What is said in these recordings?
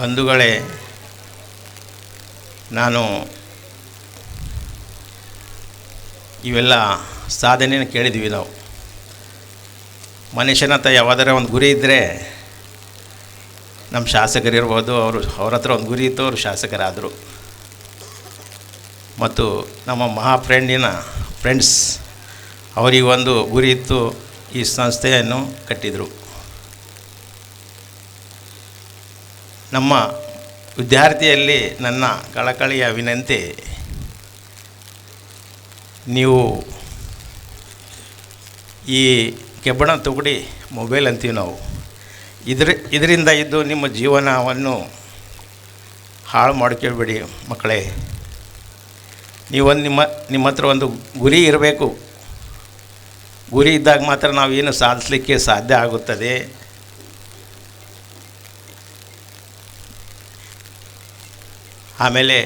ಬಂಧುಗಳೇ, ನಾನು ಇವೆಲ್ಲ ಸಾಧನೆಯನ್ನು ಕೇಳಿದ್ವಿ ನಾವು. ಮನುಷ್ಯನ ಹತ್ರ ಯಾವುದಾರ ಒಂದು ಗುರಿ ಇದ್ದರೆ ನಮ್ಮ ಶಾಸಕರಿರ್ಬೋದು, ಅವರು ಅವ್ರ ಹತ್ರ ಒಂದು ಗುರಿ ಇತ್ತು, ಅವರು ಶಾಸಕರಾದರು. ಮತ್ತು ನಮ್ಮ ಮಹಾ ಫ್ರೆಂಡಿನ ಫ್ರೆಂಡ್ಸ್ ಅವರಿಗೆ ಒಂದು ಗುರಿ ಇತ್ತು, ಈ ಸಂಸ್ಥೆಯನ್ನು ಕಟ್ಟಿದರು. ನಮ್ಮ ವಿದ್ಯಾರ್ಥಿಯಲ್ಲಿ ನನ್ನ ಕಳಕಳಿಯ ವಿನಂತಿ ನೀವು ಈ ಕೆಬ್ಬಣ ತುಗಡಿ ಮೊಬೈಲ್ ಅಂತೀವಿ ನಾವು. ಇದ್ರ, ಇದರಿಂದ ಇದ್ದು ನಿಮ್ಮ ಜೀವನವನ್ನು ಹಾಳು ಮಾಡ್ಕೊಳ್ಬೇಡಿ ಮಕ್ಕಳೇ. ನೀವೊಂದು ನಿಮ್ಮ ನಿಮ್ಮ ಹತ್ರ ಒಂದು ಗುರಿ ಇರಬೇಕು. ಗುರಿ ಇದ್ದಾಗ ಮಾತ್ರ ನಾವೇನು ಸಾಧಿಸಲಿಕ್ಕೆ ಸಾಧ್ಯ ಆಗುತ್ತದೆ. ಆಮೇಲೆ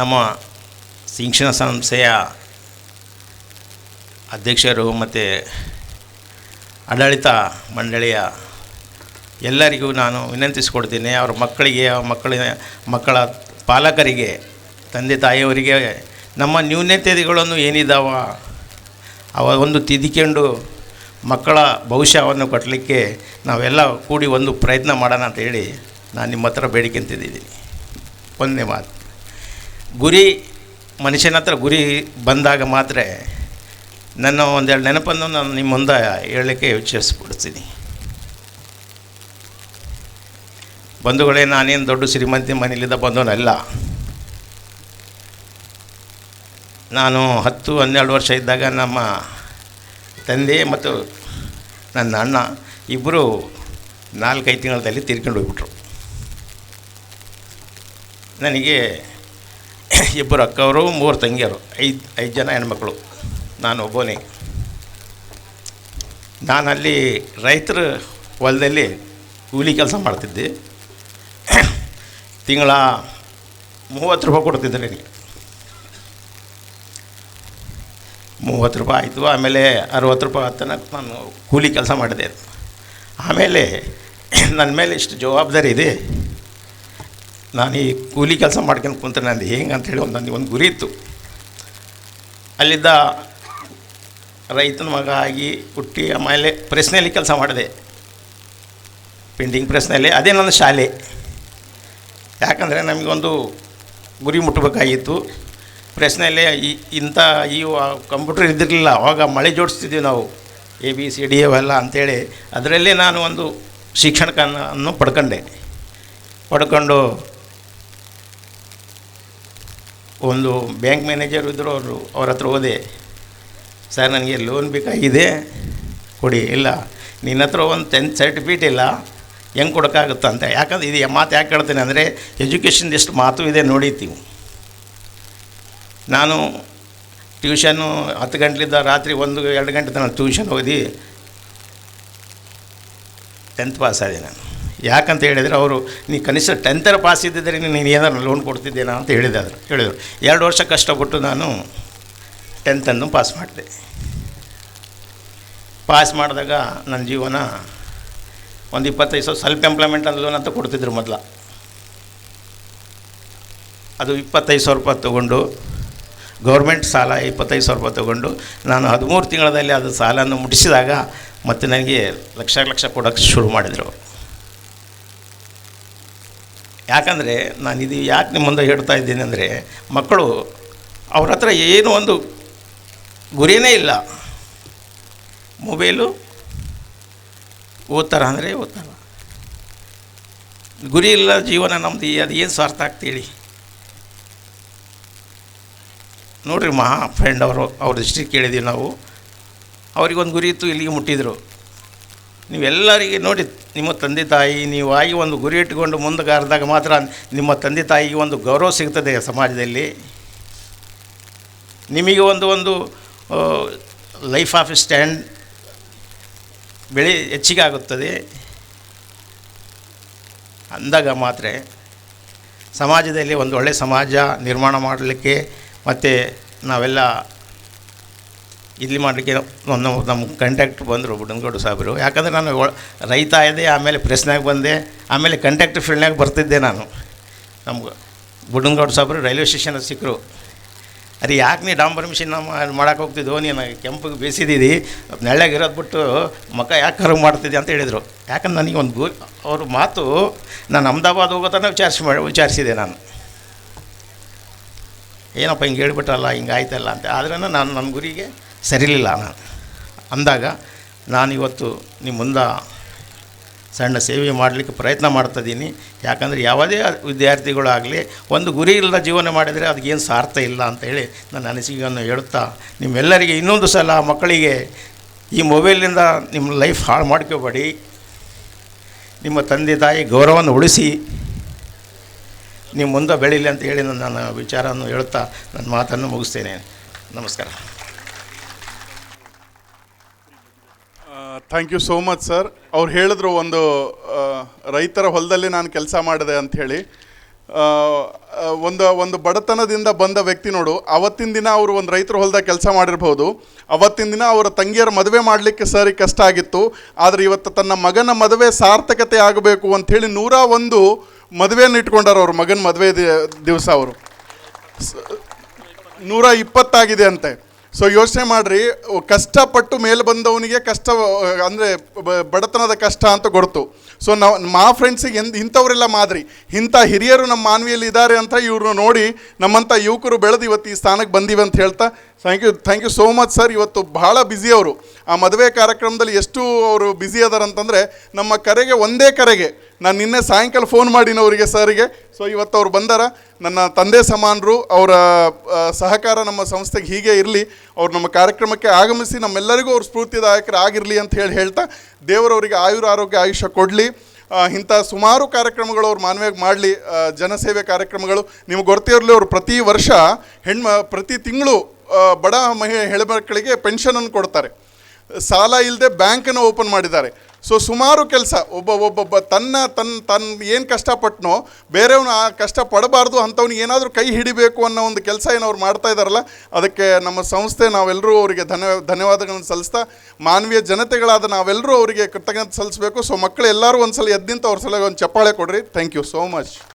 ನಮ್ಮ ಶಿಕ್ಷಣ ಸಂಸ್ಥೆಯ ಅಧ್ಯಕ್ಷರು ಮತ್ತು ಆಡಳಿತ ಮಂಡಳಿಯ ಎಲ್ಲರಿಗೂ ನಾನು ವಿನಂತಿಸಿಕೊಡ್ತೀನಿ, ಅವ್ರ ಮಕ್ಕಳಿಗೆ ಅವ್ರ ಮಕ್ಕಳಿನ, ಮಕ್ಕಳ ಪಾಲಕರಿಗೆ, ತಂದೆ ತಾಯಿಯವರಿಗೆ ನಮ್ಮ ನ್ಯೂನತೆಗಳನ್ನು ಏನಿದ್ದಾವ ಅವ ಒಂದು ತಿದ್ದಿಕೊಂಡು ಮಕ್ಕಳ ಭವಿಷ್ಯವನ್ನು ಕಟ್ಟಲಿಕ್ಕೆ ನಾವೆಲ್ಲ ಕೂಡಿ ಒಂದು ಪ್ರಯತ್ನ ಮಾಡೋಣ ಅಂತ ಹೇಳಿ ನಾನು ನಿಮ್ಮ ಹತ್ರ ಬೇಡಿಕೆಂತಿದ್ದೀನಿ ಒಂದೇ ಮಾತು ಗುರಿ, ಮನುಷ್ಯನ ಹತ್ರ ಗುರಿ ಬಂದಾಗ ಮಾತ್ರ ನನ್ನ ಒಂದೆರಡು ನೆನಪನ್ನು ನಾನು ನಿಮ್ಮ ಮುಂದೆ ಹೇಳಲಿಕ್ಕೆ ಯೋಚಿಸ್ಬಿಡ್ತೀನಿ. ಬಂಧುಗಳೇ, ನಾನೇನು ದೊಡ್ಡ ಶ್ರೀಮಂತಿ ಮನೆಯಲ್ಲಿದ್ದ ಬಂದವನಲ್ಲ ನಾನು ಹತ್ತು, ಹನ್ನೆರಡು ವರ್ಷ ಇದ್ದಾಗ ನಮ್ಮ ತಂದೆ ಮತ್ತು ನನ್ನ ಅಣ್ಣ ಇಬ್ಬರು ನಾಲ್ಕೈದು ತಿಂಗಳಲ್ಲಿ ತಿರ್ಕೊಂಡು ಹೋಗ್ಬಿಟ್ರು. ನನಗೆ ಇಬ್ಬರು ಅಕ್ಕವರು ಮೂರು ತಂಗಿಯರು, ಐದು ಐದು ಜನ ಹೆಣ್ಮಕ್ಳು. ನಾನು ಒಬ್ಬನೇ. ನಾನು ಅಲ್ಲಿ ರೈತರ ಹೊಲದಲ್ಲಿ ಕೂಲಿ ಕೆಲಸ ಮಾಡ್ತಿದ್ದೆ. ತಿಂಗಳ ಮೂವತ್ತು ರೂಪಾಯಿ ಕೊಡ್ತಿದ್ದೆ ನನಗೆ. ಮೂವತ್ತು ರೂಪಾಯಿ ಆಯಿತು, ಆಮೇಲೆ ಅರುವತ್ತು ರೂಪಾಯಿ ತನಕ ನಾನು ಕೂಲಿ ಕೆಲಸ ಮಾಡಿದೆ. ಆಮೇಲೆ ನನ್ನ ಮೇಲೆ ಇಷ್ಟು ಜವಾಬ್ದಾರಿ ಇದೆ. ನಾನು ಈ ಕೂಲಿ ಕೆಲಸ ಮಾಡ್ಕೊಂಡು ಕುಂತ್ರೆ ನಂದು ಹೆಂಗೆ ಅಂಥೇಳಿ ಒಂದು ಒಂದು ಗುರಿ ಇತ್ತು. ಅಲ್ಲಿದ್ದ ರೈತನ ಮಗ ಆಗಿ ಹುಟ್ಟಿ ಆಮೇಲೆ ಪ್ರೆಸ್ನಲ್ಲಿ ಕೆಲಸ ಮಾಡಿದೆ. ಪೇಂಟಿಂಗ್ ಪ್ರೆಸ್ನಲ್ಲಿ ಅದೇ ನನ್ನ ಶಾಲೆ. ಯಾಕಂದರೆ ನಮಗೊಂದು ಗುರಿ ಮುಟ್ಟಬೇಕಾಗಿತ್ತು ಪ್ರೆಸ್ನಲ್ಲಿ ಈ ಇಂಥ ಈ ಕಂಪ್ಯೂಟರ್ ಇದ್ದಿರಲಿಲ್ಲ ಆವಾಗ ಮಳೆ ಜೋಡಿಸ್ತಿದ್ವಿ ನಾವು. ಎ, ಬಿ, ಸಿ, ಡಿ ಅವೆಲ್ಲ ಅಂಥೇಳಿ ಅದರಲ್ಲೇ ನಾನು ಒಂದು ಶಿಕ್ಷಣಕನ್ನು ಪಡ್ಕೊಂಡೆ. ಪಡ್ಕೊಂಡು ಒಂದು ಬ್ಯಾಂಕ್ ಮ್ಯಾನೇಜರ್ ಇದ್ದರು ಅವರು ಅವ್ರ ಹತ್ರ ಹೋದೆ, ಸರ್, ನನಗೆ ಲೋನ್ ಬೇಕಾಗಿದೆ, ಕೊಡಿ, ಇಲ್ಲ, ನಿನ್ನ ಹತ್ರ ಒಂದು ಟೆಂತ್ ಸರ್ಟಿಫಿಕೇಟ್ ಇಲ್ಲ, ಹೆಂಗೆ ಕೊಡೋಕ್ಕಾಗುತ್ತೆ? ಅಂತ. ಯಾಕಂದ್ರೆ ಇದು ಮಾತು ಯಾಕೆ ಹೇಳ್ತೇನೆ ಅಂದರೆ ಎಜುಕೇಷನ್ ಎಷ್ಟು ಮಾತು ಇದೆ ನೋಡಿತೀವಿ ನಾನು ಟ್ಯೂಷನ್ನು ಹತ್ತು ಗಂಟಲಿದ್ದ ರಾತ್ರಿ ಒಂದು, ಎರಡು ಗಂಟೆ ತನಕ ಟ್ಯೂಷನ್ ಓದಿ ಟೆಂತ್ ಪಾಸ್ ಆದೆ ನಾನು. ಯಾಕಂತ ಹೇಳಿದರೆ ಅವರು, ನೀ ಕನಿಷ್ಠ ಟೆಂತರ ಪಾಸ್ ಇದ್ದಿದ್ದರೆ ನೀನು ಏನಾದರೂ ಲೋನ್ ಕೊಡ್ತಿದ್ದೇನಾ? ಅಂತ ಹೇಳಿದಾದ್ರು ಹೇಳಿದರು. ಎರಡು ವರ್ಷ ಕಷ್ಟಪಟ್ಟು ನಾನು ಟೆಂತನ್ನು ಪಾಸ್ ಮಾಡಿದೆ. ಪಾಸ್ ಮಾಡಿದಾಗ ನನ್ನ ಜೀವನ ಒಂದು ಇಪ್ಪತ್ತೈದು ಸಾವಿರ ಸೆಲ್ಫ್ ಎಂಪ್ಲಾಯ್ಮೆಂಟ್ ಅಂತ ಲೋನ್ ಅಂತ ಕೊಡ್ತಿದ್ರು ಮೊದಲ. ಅದು ಇಪ್ಪತ್ತೈದು ಸಾವಿರ ರೂಪಾಯಿ ತೊಗೊಂಡು ಗೌರ್ಮೆಂಟ್ ಸಾಲ ಇಪ್ಪತ್ತೈದು ಸಾವಿರ ರೂಪಾಯಿ ತೊಗೊಂಡು, ನಾನು ಹದಿಮೂರು ತಿಂಗಳಲ್ಲಿ ಅದು ಸಾಲನ್ನು ಮುಟ್ಟಿಸಿದಾಗ ಮತ್ತು ನನಗೆ ಲಕ್ಷ ಲಕ್ಷ ಕೊಡೋಕ್ಕೆ ಶುರು ಮಾಡಿದರು. ಯಾಕಂದರೆ ನಾನು ಇದು ಯಾಕೆ ನಿಮ್ಮ ಮುಂದೆ ಹೇಳ್ತಾ ಇದ್ದೀನಿ ಅಂದರೆ ಮಕ್ಕಳು ಅವ್ರ ಹತ್ರ ಏನು ಒಂದು ಗುರಿನೇ ಇಲ್ಲ. ಮೊಬೈಲು, ಓದ್ತಾರ ಅಂದರೆ ಓದ್ತಾರ. ಗುರಿ ಇಲ್ಲ, ಜೀವನ ನಮ್ಮದು ಅದು ಏನು ಸ್ವಾರ್ಥ ಆಗ್ತೀಳಿ ನೋಡಿರಿ ಮಹಾ ಫ್ರೆಂಡ್ ಅವರು, ಅವ್ರ ದೃಷ್ಟಿ ಕೇಳಿದ್ದೀವಿ ನಾವು. ಅವ್ರಿಗೊಂದು ಗುರಿ ಇತ್ತು, ಇಲ್ಲಿಗೆ ಮುಟ್ಟಿದ್ರು. ನೀವೆಲ್ಲರಿಗೆ ನೋಡಿ, ನಿಮ್ಮ ತಂದೆ ತಾಯಿ, ನೀವು ಆಗಿ ಒಂದು ಗುರಿ ಇಟ್ಟುಕೊಂಡು ಮುಂದಗಾರದಾಗ ಮಾತ್ರ ನಿಮ್ಮ ತಂದೆ ತಾಯಿಗೆ ಒಂದು ಗೌರವ ಸಿಗ್ತದೆ ಸಮಾಜದಲ್ಲಿ. ನಿಮಗೆ ಒಂದು ಒಂದು ಲೈಫ್ ಆಫ್ ಸ್ಟ್ಯಾಂಡ್ ಬೆಳೆ ಹೆಚ್ಚಿಗೆ ಆಗುತ್ತದೆ. ಅಂದಾಗ ಮಾತ್ರ ಸಮಾಜದಲ್ಲಿ ಒಂದು ಒಳ್ಳೆಯ ಸಮಾಜ ನಿರ್ಮಾಣ ಮಾಡಲಿಕ್ಕೆ ಮತ್ತು ನಾವೆಲ್ಲ ಇಲ್ಲಿ ಮಾಡಲಿಕ್ಕೆ ಒಂದು ನಮ್ಮ ಕಂಟ್ಯಾಕ್ಟ್ರ್ ಬಂದರು ಬುಡನ್ಗೌಡ ಸಾಹೇಬರು. ಯಾಕಂದರೆ ನಾನು ರೈತ ಇದೆ ಆಮೇಲೆ ಪ್ರೆಸ್ನಾಗ ಬಂದೆ, ಆಮೇಲೆ ಕಂಟ್ಯಾಕ್ಟ್ ಫೀಲ್ಡ್ನಾಗ ಬರ್ತಿದ್ದೆ ನಾನು. ನಮ್ಗೆ ಬುಡನ್ಗೌಡ ಸಾಹೇಬರು ರೈಲ್ವೆ ಸ್ಟೇಷನ್ ಸಿಕ್ಕರು ಅದೇ ಯಾಕೆ ನೀ ಡಾಂಬರ್ ಮಿಷಿನ್ ನಮ್ಮ ಮಾಡಕ್ಕೆ ಹೋಗ್ತಿದ್ದೋ ನೀನು ಕೆಂಪಿಗೆ ಬೇಸಿದ್ದೀರಿ ಇರೋದು ಬಿಟ್ಟು ಮಕ್ಕ ಯಾಕೆ ಕರವು ಮಾಡ್ತಿದ್ದೆ ಅಂತ ಹೇಳಿದರು. ಯಾಕಂದ್ರೆ ನನಗೆ ಒಂದು ಗು, ಅವ್ರ ಮಾತು ನಾನು ಅಹಮದಾಬಾದ್ ಹೋಗೋ ತನಕ ವಿಚಾರಿಸಿ ಮಾಡಿ, ವಿಚಾರಿಸಿದೆ ನಾನು. ಏನಪ್ಪ ಹಿಂಗೆ ಹೇಳ್ಬಿಟ್ರಲ್ಲ, ಹಿಂಗೆ ಆಯ್ತಲ್ಲ ಅಂತ. ಆದ್ರೂ ನಾನು ನನ್ನ ಗುರಿಗೆ ಸರಿಲಿಲ್ಲ ಅಂದಾಗ ನಾನು ಇವತ್ತು ನಿಮ್ಮ ಮುಂದೆ ಸಣ್ಣ ಸೇವೆ ಮಾಡಲಿಕ್ಕೆ ಪ್ರಯತ್ನ ಮಾಡ್ತಾಯಿದ್ದೀನಿ ಯಾಕಂದರೆ ಯಾವುದೇ ವಿದ್ಯಾರ್ಥಿಗಳಾಗಲಿ ಒಂದು ಗುರಿ ಇಲ್ಲದ ಜೀವನ ಮಾಡಿದರೆ ಅದಕ್ಕೇನು ಸಾರ್ಥ ಇಲ್ಲ ಅಂತೇಳಿ ನನ್ನ ಅನಿಸಿಕೆಯನ್ನು ಹೇಳುತ್ತಾ ನಿಮ್ಮೆಲ್ಲರಿಗೆ ಇನ್ನೊಂದು ಸಲ ಮಕ್ಕಳಿಗೆ ಈ ಮೊಬೈಲಿಂದ ನಿಮ್ಮ ಲೈಫ್ ಹಾಳು ಮಾಡ್ಕೋಬೇಡಿ. ನಿಮ್ಮ ತಂದೆ ತಾಯಿ ಗೌರವವನ್ನು ಉಳಿಸಿ. ನಿಮ್ಮ ಮುಂದೆ ಬೆಳೀಲಿ ಅಂತ ಹೇಳಿ ನನ್ನ ವಿಚಾರವನ್ನು ಹೇಳುತ್ತಾ ನನ್ನ ಮಾತನ್ನು ಮುಗಿಸ್ತೇನೆ. ನಮಸ್ಕಾರ. Thank you so much sir ಅವ್ರು ಹೇಳಿದ್ರು ಒಂದು ರೈತರ ಹೊಲದಲ್ಲಿ ನಾನು ಕೆಲಸ ಮಾಡಿದೆ ಅಂಥೇಳಿ ಒಂದು ಒಂದು ಬಡತನದಿಂದ ಬಂದ ವ್ಯಕ್ತಿ ನೋಡು, ಅವತ್ತಿನ ದಿನ ಅವರು ಒಂದು ರೈತರ ಹೊಲದಾಗ ಕೆಲಸ ಮಾಡಿರ್ಬೋದು. ಅವತ್ತಿನ ದಿನ ಅವರ ತಂಗಿಯರ ಮದುವೆ ಮಾಡಲಿಕ್ಕೆ ಸರಿ ಕಷ್ಟ ಆಗಿತ್ತು. ಆದರೆ ಇವತ್ತು ತನ್ನ ಮಗನ ಮದುವೆ ಸಾರ್ಥಕತೆ ಆಗಬೇಕು ಅಂಥೇಳಿ ನೂರ ಒಂದು ಮದುವೆಯನ್ನು ಇಟ್ಕೊಂಡಾರ ಅವ್ರ ಮಗನ ಮದುವೆ ದಿವಸ ಅವರು. ನೂರ ಇಪ್ಪತ್ತಾಗಿದೆ ಅಂತೆ. ಸೊ ಯೋಚನೆ ಮಾಡ್ರಿ, ಕಷ್ಟಪಟ್ಟು ಮೇಲೆ ಬಂದವನಿಗೆ ಕಷ್ಟ, ಅಂದರೆ ಬಡತನದ ಕಷ್ಟ ಅಂತ ಗೊತ್ತು. ಸೊ ನಾವು, ಮಾ ಫ್ರೆಂಡ್ಸಿಗೆ ಎಂದ್, ಇಂಥವರೆಲ್ಲ ಮಾದರಿ. ಇಂಥ ಹಿರಿಯರು ನಮ್ಮ ಮಾನವಿಯಲ್ಲಿ ಇದ್ದಾರೆ ಅಂತ ಇವ್ರನ್ನ ನೋಡಿ ನಮ್ಮಂಥ ಯುವಕರು ಬೆಳೆದು ಇವತ್ತು ಈ ಸ್ಥಾನಕ್ಕೆ ಬಂದಿವೆ ಅಂತ ಹೇಳ್ತಾ thank you thank you so much sir ಇವತ್ತು ಬಹಳ ಬ್ಯುಸಿ ಅವರು. ಆ ಮದುವೆ ಕಾರ್ಯಕ್ರಮದಲ್ಲಿ ಎಷ್ಟು ಅವರು ಬ್ಯುಸಿ ಅದಾರಂತಂದರೆ, ನಮ್ಮ ಕರೆಗೆ ಒಂದೇ ಕರೆಗೆ ನಾನು ನಿನ್ನೆ ಸಾಯಂಕಾಲ ಫೋನ್ ಮಾಡಿನವರಿಗೆ ಸರಿಗೆ. ಸೊ ಇವತ್ತು ಅವ್ರು ಬಂದಾರ. ನನ್ನ ತಂದೆ ಸಮಾನರು, ಅವರ ಸಹಕಾರ ನಮ್ಮ ಸಂಸ್ಥೆಗೆ ಹೀಗೆ ಇರಲಿ. ಅವ್ರು ನಮ್ಮ ಕಾರ್ಯಕ್ರಮಕ್ಕೆ ಆಗಮಿಸಿ ನಮ್ಮೆಲ್ಲರಿಗೂ ಅವ್ರು ಸ್ಫೂರ್ತಿದಾಯಕರಾಗಿರಲಿ ಅಂತ ಹೇಳಿ ಹೇಳ್ತಾ ದೇವರವರಿಗೆ ಆಯುರ ಆರೋಗ್ಯ ಆಯುಷ್ಯ ಕೊಡಲಿ. ಇಂಥ ಸುಮಾರು ಕಾರ್ಯಕ್ರಮಗಳು ಅವ್ರು ಮಾನವಿಯಾಗಿ ಮಾಡಲಿ. ಜನಸೇವೆ ಕಾರ್ಯಕ್ರಮಗಳು. ನಿಮ್ಗೆ ಗೊತ್ತಿರಲಿ, ಅವರು ಪ್ರತಿ ವರ್ಷ ಹೆಣ್ಮ ಪ್ರತಿ ತಿಂಗಳು ಬಡ ಮಹಿ ಹೆಣ್ಮಕ್ಕಳಿಗೆ ಪೆನ್ಷನನ್ನು ಕೊಡ್ತಾರೆ. ಸಾಲ ಇಲ್ಲದೆ ಬ್ಯಾಂಕನ್ನು ಓಪನ್ ಮಾಡಿದ್ದಾರೆ. ಸೊ ಸುಮಾರು ಕೆಲಸ. ಒಬ್ಬ, ಒಬ್ಬೊಬ್ಬ ತನ್ನ ತನ್ನ ತನ್ನ ಏನು ಕಷ್ಟಪಟ್ಟನೋ ಬೇರೆಯವನು ಆ ಕಷ್ಟ ಪಡಬಾರ್ದು ಅಂಥವ್ನಿಗೆ ಏನಾದರೂ ಕೈ ಹಿಡಿಬೇಕು ಅನ್ನೋ ಒಂದು ಕೆಲಸ ಏನು ಅವ್ರು ಮಾಡ್ತಾ ಇದ್ದಾರಲ್ಲ ಅದಕ್ಕೆ ನಮ್ಮ ಸಂಸ್ಥೆ ನಾವೆಲ್ಲರೂ ಅವರಿಗೆ ಧನ್ಯ ಧನ್ಯವಾದಗಳನ್ನು ಸಲ್ಲಿಸ್ತಾ, ಮಾನವೀಯ ಜನತೆಗಳಾದ ನಾವೆಲ್ಲರೂ ಅವರಿಗೆ ಕೃತಜ್ಞತೆ ಸಲ್ಲಿಸಬೇಕು. ಸೊ ಮಕ್ಕಳು ಎಲ್ಲರೂ ಒಂದ್ಸಲ ಎದ್ದಿಂತ ಅವ್ರ ಸಲ ಒಂದು ಚಪ್ಪಾಳೆ ಕೊಡ್ರಿ. Thank you so much